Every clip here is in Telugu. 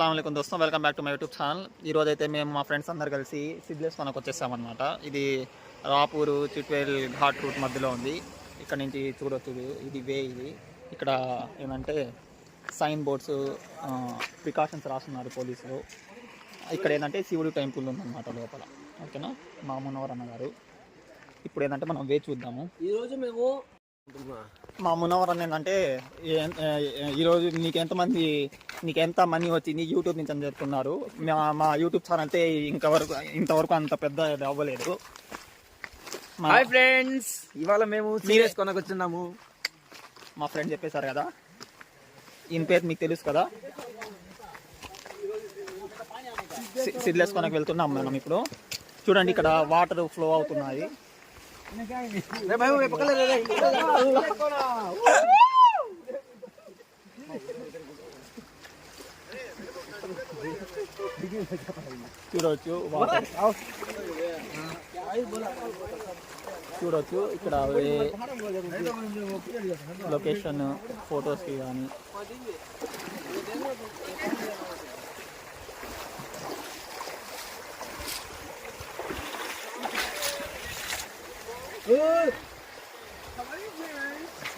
అస్సలం అయికం దోస్తం. Welcome back to my YouTube channel. ఈరోజు రోజు అయితే మేము మా ఫ్రెండ్స్ అందరు కలిసి సిద్లేస్ మనకు వచ్చేసామన్నమాట ఇది రాపూరు చిట్వేల్ ఘాట్ రూట్ మధ్యలో ఉంది. ఇక్కడ నుంచి చూడొచ్చు ఇది- వే ఇది. ఇక్కడ ఏమంటే సైన్ బోర్డ్స్ ప్రికాషన్స్ రాస్తున్నారు పోలీసులు. ఇక్కడ ఏంటంటే శివుడు టెంపుల్ ఉందన్నమాట లోపల. ఓకేనా? మా మున్నవర్ అన్నగారు ఇప్పుడు ఏంటంటే మనం వే చూద్దాము. ఈరోజు మేము మా మునవరం ఏంటంటే ఈరోజు నీకు ఎంతమంది నీకు ఎంత మనీ వచ్చింది యూట్యూబ్ నుంచి అని చెప్తున్నారు. మా మా యూట్యూబ్ ఛానల్ అయితే ఇంతవరకు ఇంతవరకు అంత పెద్ద అవ్వలేదు. మా- హాయ్ ఫ్రెండ్స్ ఇవాళ మేము సీరియస్ కొనకొచ్చున్నాము. మా ఫ్రెండ్ చెప్పేశారు కదా. ఈయన పేరు మీకు తెలుసు కదా. సిడ్లెస్ కొనకు వెళ్తున్నాం మనం ఇప్పుడు. చూడండి ఇక్కడ వాటర్ ఫ్లో అవుతున్నాయి. రే భాయ్, ఓ పక్కన రే, రే. చూడవచ్చు వాటర్ చూడవచ్చు ఇక్కడ వే- లొకేషన్ ఫొటోస్కి కానీ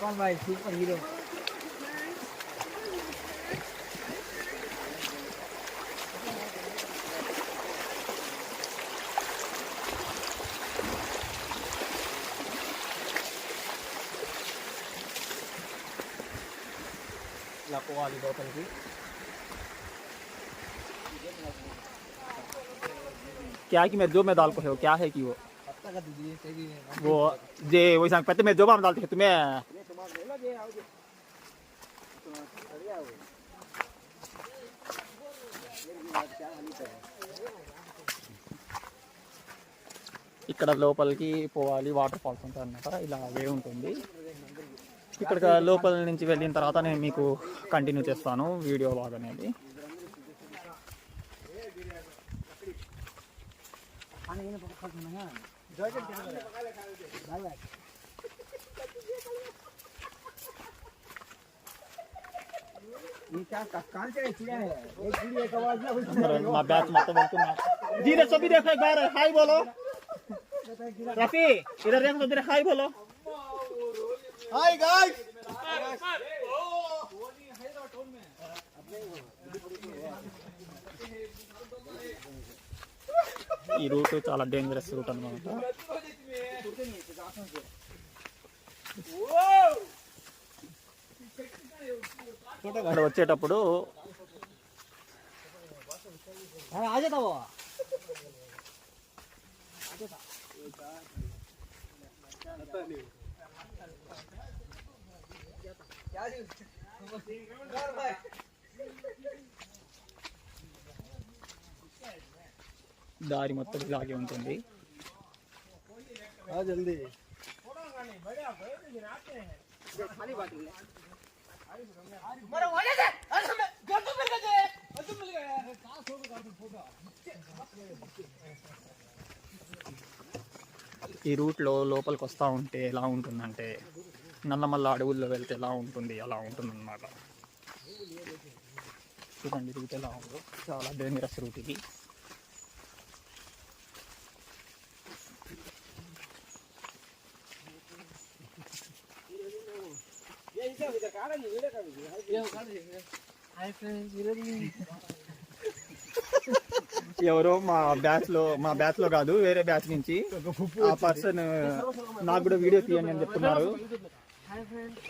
कौन भाई क्या कि मैं जो मैदान को है वो क्या है कि वो? पत्ता का दीजिए सही वो जे वैसा पत्ते में जो बाम डालते हैं तुम्हें ఇక్కడ లోపలికి పోవాలి వాటర్ ఫాల్స్ ఉంటాయి అన్నమాట ఇలా వే ఉంటుంది ఇక్కడ లోపల నుంచి వెళ్ళిన తర్వాత నేను మీకు కంటిన్యూ చేస్తాను వీడియో లాగ్ అనేది ये ধীরে ছবি দেখো একবার হাই বলো রাফি এরা রেখো হাই বলো হাই গাইস ఈ రూట్ చాలా డేంజరస్ రూట్ అనమాట ఇక్కడ వచ్చేటప్పుడు దారి మొత్తం ఇలాగే ఉంటుంది. ఈ రూట్లో లోపలికి వస్తూ ఉంటే ఎలా ఉంటుందంటే నల్లమల్ల అడవుల్లో వెళ్తే ఎలా ఉంటుంది అలా ఉంటుందన్నమాట. చూడండి రూట్ ఎలా ఉందో. చాలా డేంజరస్ రూట్ ఇది. ఎవరో మా బ్యాచ్లో మా బ్యాచ్లో కాదు వేరే బ్యాచ్ నుంచి ఆ పర్సన్ నాకు కూడా వీడియో తీయండి అని చెప్తున్నారు. Hi friends.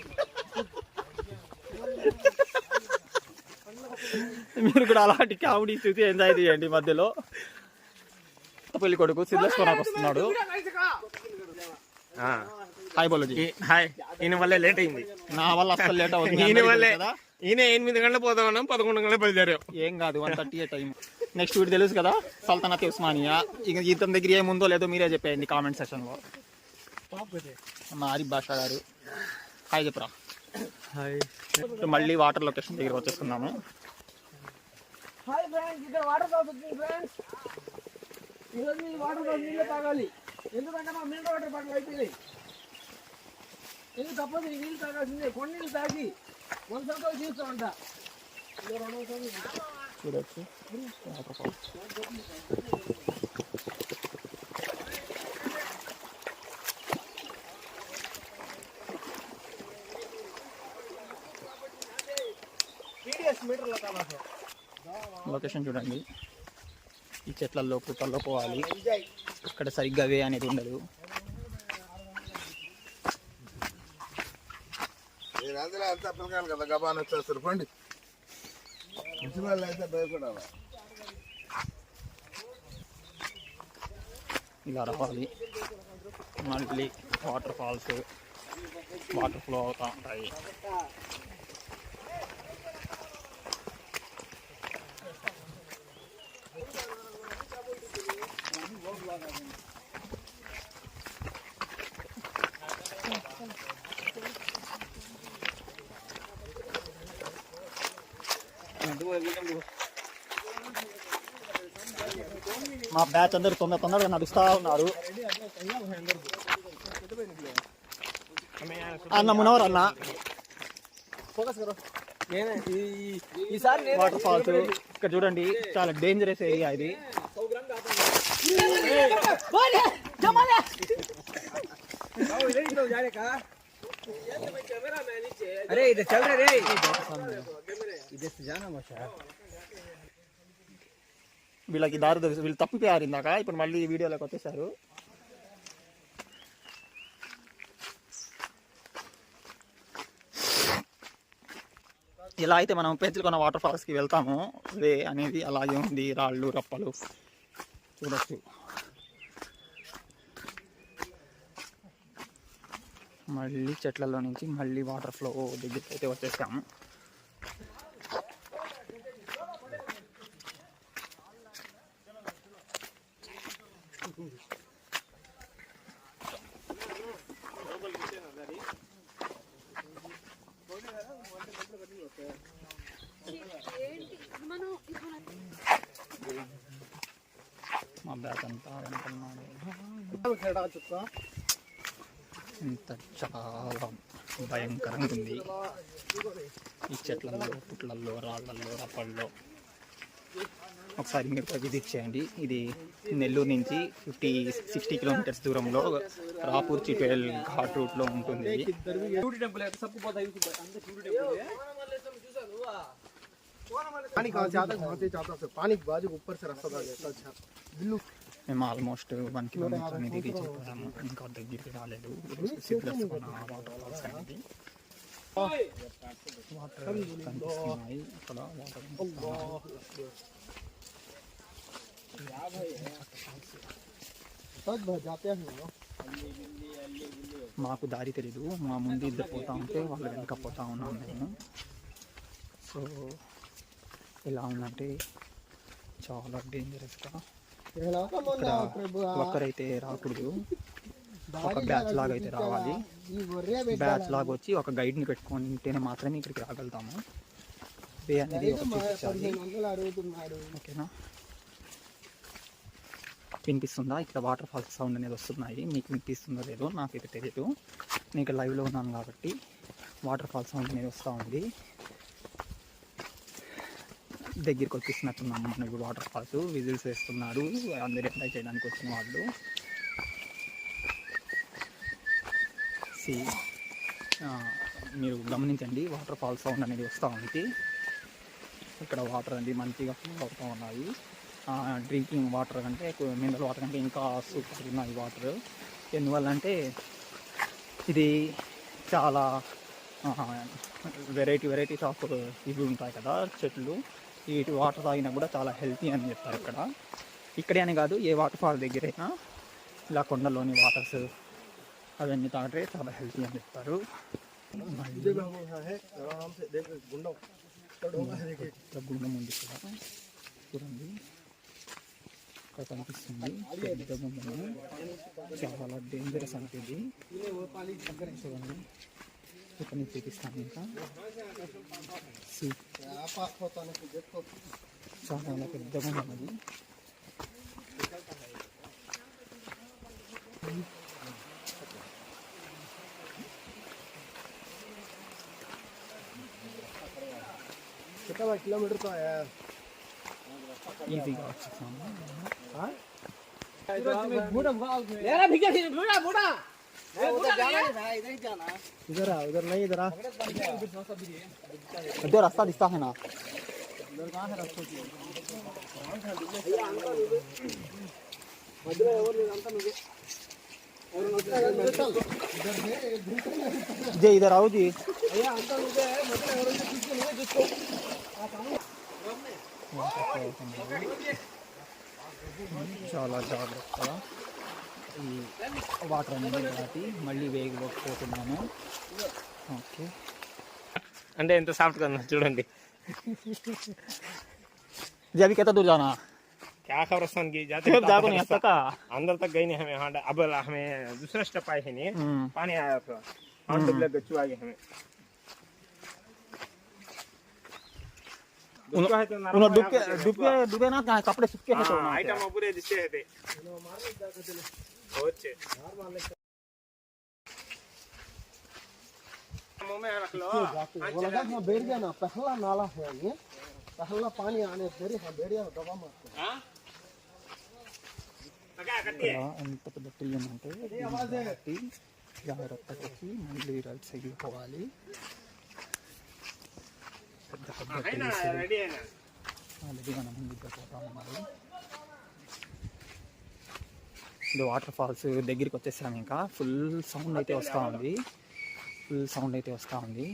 మీరు కూడా అలాంటి కామెడీ చూసి ఎంజాయ్ చేయండి మధ్యలో. పెళ్ళి కొడుకు సిద్ధేశ్వరాకు వస్తున్నాడు. హాయ్ బోలోజీ హాయ్ ఈయన వల్లే లేట్ అయింది. నా వల్ల అస్సలు లేట్ అవుతుంది ఈయన వల్లే? ఈయన ఎనిమిది గంటలు పోతా ఉన్నాం పదకొండు గంటలు బయలుదేరాం. ఏం కాదు వన్ థర్టీ టైం నెక్స్ట్ వీడు తెలుసు కదా సల్తనత్ ఉస్మానియా. ఇక ఇతని దగ్గర ఏముందో లేదో మీరే చెప్పేయండి కామెంట్ సెక్షన్లో. మా ఆరిఫ్ బాషా గారు. హాయ్ చెప్పరా? హాయ్ మళ్ళీ వాటర్ లొకేషన్ దగ్గర వచ్చేస్తున్నాము హాయ్ ఫ్రెండ్స్ ఇక్కడ వాటర్ ఫాల్స్ వచ్చింది ఫ్రెండ్స్ ఈరోజు ఈ వాటర్ ఫాల్స్ నీళ్ళు తాగాలి. ఎందుకంటే మా మినరల్ వాటర్ బాటిల్ అయిపోయింది. ఎందుకు తప్పదు ఈ నీళ్ళు తాగాల్సిందే. కొన్ని నీళ్ళు తాగి రెండు వందల సంవత్సరాలు. చూడొచ్చు లొకేషన్ చూడండి. ఈ చెట్లలో పుట్టల్లో పోవాలి. ఇక్కడ సరిగ్గా వే అనేది ఉండదు. మీరందరూ అంతా పిల్లకాయలు కదా గబాన్ వచ్చేస్తారు పండి. ముసలి అయితే భయపడాలి. ఇలా రావాలి. మళ్ళీ వాటర్ ఫాల్స్ వాటర్ ఫ్లో అవుతూ ఉంటాయి. మా బ్యాచ్ అందరు తొందర తొందరగా నడుస్తా ఉన్నారు. అన్న మునవర్ అన్న. వాటర్ ఫాల్స్ ఇక్కడ చూడండి చాలా డేంజరస్ ఏరియా ఇది. అరే ఇది చల్ రే. వీళ్ళకి దారి తెలుసు వీళ్ళు తప్పిపోయారు ఇందాక. ఇప్పుడు మళ్ళీ వీడియోలోకి వచ్చేసారు. ఇలా అయితే మనం పెంచుకున్న వాటర్ ఫాల్స్కి వెళ్తాము. వే అనేది అలాగే ఉంది. రాళ్ళు రప్పలు. చూడొచ్చు. మళ్ళీ చెట్లలో నుంచి మళ్ళీ వాటర్ ఫ్లో దగ్గరికి అయితే వచ్చేసాము. మా బ్యాగ్ అంతా వెనకన్నాడు ఇంత చాలా భయంకరంగా ఉంది. ఈ చెట్లలో పుట్లల్లో రాళ్ళల్లో రప్పల్లో. ఒకసారి మీరు విజిట్ చేయండి. ఇది నెల్లూరు నుంచి ఫిఫ్టీ సిక్స్టీ కిలోమీటర్స్ దూరంలో రాపూర్ చిట్వేల్ ఘాట్ రూట్లో ఉంటుంది మేము ఆల్మోస్ట్ వన్ కిలోమీటర్ అనేది రీచ్ అయిపోయాము ఇంకా దగ్గరికి రాలేదు. వాటర్ కనిపిస్తున్నాయి. అక్కడ వాటర్ మాకు దారి తెలీదు. మా ముందు ఇద్దరు పోతా ఉంటే వాళ్ళు వెనక పోతా ఉన్నాం మేము. సో ఎలా ఉందంటే చాలా డేంజరస్గా ఒక్కరైతే రాకూడదు. ఒక బ్యాచ్ లాగా అయితే రావాలి. బ్యాచ్ లాగా వచ్చి ఒక గైడ్ని పెట్టుకొని ఉంటేనే మాత్రమే ఇక్కడికి రాగలుగుతాము. వే అనేది ఒక ఓకేనా? వినిపిస్తుందా? ఇక్కడ వాటర్ ఫాల్స్ సౌండ్ అనేది వస్తున్నాయి. మీకు వినిపిస్తుందో లేదో నాకైతే తెలియదు నేను లైవ్లో ఉన్నాను కాబట్టి వాటర్ ఫాల్స్ సౌండ్ అనేది వస్తూ ఉంది. దగ్గరికి వచ్చేసినట్టున్నాము ఇప్పుడు వాటర్ ఫాల్స్. విజిల్స్ వేస్తున్నారు. అందరు ఎంజాయ్ చేయడానికి వచ్చిన వాళ్ళు. సి మీరు గమనించండి వాటర్ ఫాల్స్ సౌండ్ అనేది వస్తూ ఉంది. ఇక్కడ వాటర్ అనేది మంచిగా అవుతూ ఉన్నాయి. డ్రింకింగ్ వాటర్ కంటే మినరల్ వాటర్ కంటే ఇంకా సూపర్ ఉన్నాయి వాటర్ ఎందువల్లంటే ఇది చాలా వెరైటీ వెరైటీస్ ఆఫ్ ఇవి ఉంటాయి కదా చెట్లు. వీటి వాటర్ తాగినా కూడా చాలా హెల్తీ అని చెప్తారు ఇక్కడ. ఇక్కడే అని కాదు ఏ వాటర్ ఫాల్ దగ్గరైనా ఇలా కొండలోని వాటర్స్ అవన్నీ తాగితే చాలా హెల్తీ అని చెప్తారు గుండం ఉంది ఇక్కడ. చూడండి. ఇక్కడ కనిపిస్తుంది పెద్ద గుండము చాలా డేంజరస్ అంటే ఇది చూడండి ఇక్కడ నుంచి చూపిస్తాను ఇంకా See, आप आप होता नहीं देखो చాలా పెద్ద గుండం అది कितना किलोमीटर तो है ఈజీగా వచ్చేసాము లేరా భిగే బూడా బూడా इधर आ उधर नहीं इधर आ, इधर रास्ता दिखता है ना इधर है जी इधर आओ जी చాలా జాగ్రత్తగా ఈ వాటర్ అనేది దాటి మళ్ళీ వేగిలోకి పోతున్నాను ఓకే అంటే ఎంత సాఫ్ట్ గా ఉందో చూడండి जी अभी कितना दूर जाना क्या खबर स्थान की जाते फिर जाको नहीं हंसता का अंदर तक गई नहीं हमें हाँ अब हमें दूसरा स्टेप आए है नहीं हम्म, पानी आया था हाँ डुबले गच्चू आई हमें उन्होंने डुबके तो डुबके डुबे ना कहाँ कपड़े चिपके हैं तो हाँ, आइटम पूरे दिसे हैं ते होचे मुँह में रख लो। वो लगा गया ना पहला नाला है ये। पहला पानी आने देरी है बैठ दबा मारते हाँ? हाँ, तो हैं? लगा कट्टी है अंत तक बट्टी ये मारते हैं। आवाज़ है कट्टी यहाँ रखता कट्टी मंडली राइट से ही होवाली పెద్ద పెద్ద మనం ముందుకు పోతాము మరి ఇప్పుడు వాటర్ ఫాల్స్ దగ్గరికి వచ్చేసాము ఇంకా. ఫుల్ సౌండ్ అయితే వస్తూ ఉంది. ఫుల్ సౌండ్ అయితే వస్తూ ఉంది.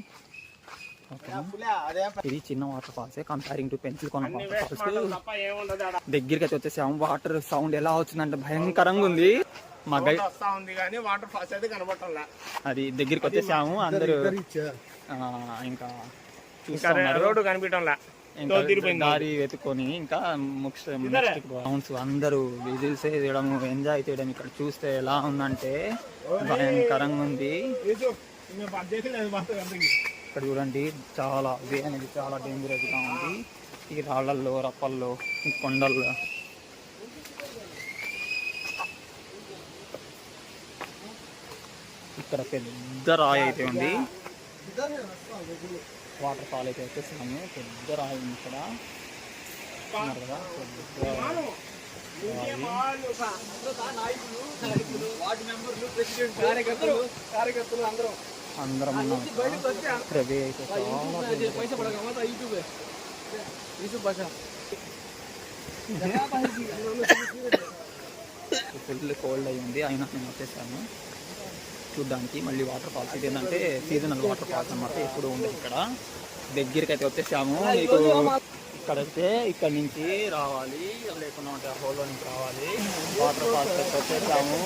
ఇది చిన్న water falls. Comparing to pencil కొన వాటర్ ఫాల్స్. దగ్గరికి అయితే వచ్చేసాము వాటర్ సౌండ్ ఎలా వచ్చిందంటే భయంకరంగా ఉంది. మా గైడ్ వాటర్ ఫాల్స్ అయితే కనబడాల అది దగ్గరికి వచ్చేసాము. అందరూ ఇంకా రోడ్డు కనిపించడంలా. దారి వెతుకొని ఇంకా సౌండ్స్ అందరూ విజిల్స్ వేయడం ఎంజాయ్ చేయడం ఇక్కడ చూస్తే ఎలా ఉందంటే భయంకరంగా ఉంది. ఇక్కడ చూడండి చాలా వే అనేది చాలా డేంజరస్గా ఉంది. ఈ రాళ్ళల్లో రప్పల్లో ఈ కొండల్లో. ఇక్కడ పెద్ద రాయి అయితే ఉంది. వాటర్ ఫాల్ అయితే వచ్చేసాము పెద్ద రాయి. ఇక్కడ. అందరం ఫుల్ కోల్డ్ అయ్యింది అయినా నేను వచ్చేసాను. చూడ్డానికి మళ్ళీ వాటర్ ఫాల్స్ ఇది ఏంటంటే సీజనల్ వాటర్ ఫాల్స్ అన్నమాట ఎప్పుడు ఉండదు ఇక్కడ. దగ్గరికి అయితే వచ్చేసాము. మీకు ఇక్కడైతే ఇక్కడ నుంచి రావాలి. లేకుండా ఉంటే హోల్లో నుంచి రావాలి. వాటర్ ఫాల్స్ అయితే వచ్చేసాము.